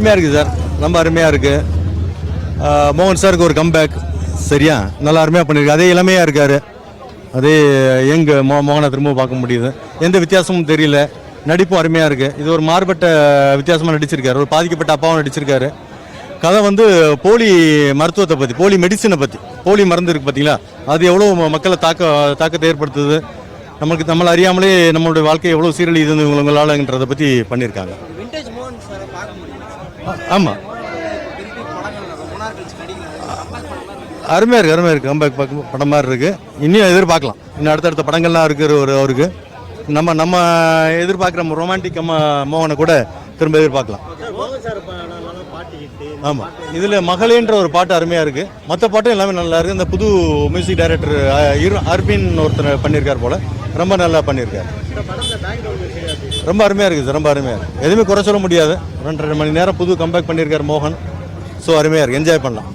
அருமையாக இருக்குது சார். ரொம்ப அருமையாக இருக்குது மோகன் சாருக்கு ஒரு கம்பேக் சரியா? நல்லா அருமையாக பண்ணியிருக்கு அதே இளமையாக இருக்கார். அதே எங்கே மோ மோகனை திரும்ப பார்க்க முடியுது. எந்த வித்தியாசமும் தெரியல. நடிப்பும் அருமையாக இருக்குது இது ஒரு மாறுபட்ட வித்தியாசமாக நடிச்சிருக்காரு. ஒரு பாதிக்கப்பட்ட அப்பாவும் நடிச்சிருக்காரு. கதை வந்து போலி மருத்துவத்தை பற்றி போலி மெடிசனை பற்றி போலி மருந்து இருக்குது பார்த்தீங்களா அது எவ்வளோ மக்களை தாக்க தாக்கத்தை ஏற்படுத்துது? நம்மளுக்கு நம்மளை அறியாமலே நம்மளுடைய வாழ்க்கை எவ்வளோ சீரழிதுன்னு இவங்களாலன்றதை பற்றி பண்ணியிருக்காங்க. ஆமாம் அருமையாக இருக்குது அருமையாக இருக்குது கம்பேக் பார்க்க படம் மாதிரி இருக்குது இன்னும் எதிர்பார்க்கலாம். இன்னும் அடுத்தடுத்த படங்கள்லாம் இருக்கிற ஒரு அவருக்கு. நம்ம நம்ம எதிர்பார்க்குற ரொமான்டிக் அம்மா மோகனை கூட திரும்ப எதிர்பார்க்கலாம். ஆமாம் இதில் மகளேன்ற ஒரு பாட்டு அருமையாக இருக்குது மற்ற பாட்டும் எல்லாமே நல்லா இருக்குது இந்த புது மியூசிக் டைரக்டர் அர்பின் ஒருத்தர் பண்ணியிருக்கார் போல். ரொம்ப நல்லா பண்ணியிருக்காரு ரொம்ப அருமையாக இருக்குது சார் ரொம்ப அருமையாக இருக்குது எதுவுமே குறை சொல்ல முடியாது. ரெண்டரை மணி நேரம் புது கம்பேக் பண்ணியிருக்கார் மோகன். ஸோ அருமையாக இருக்குது என்ஜாய் பண்ணலாம்.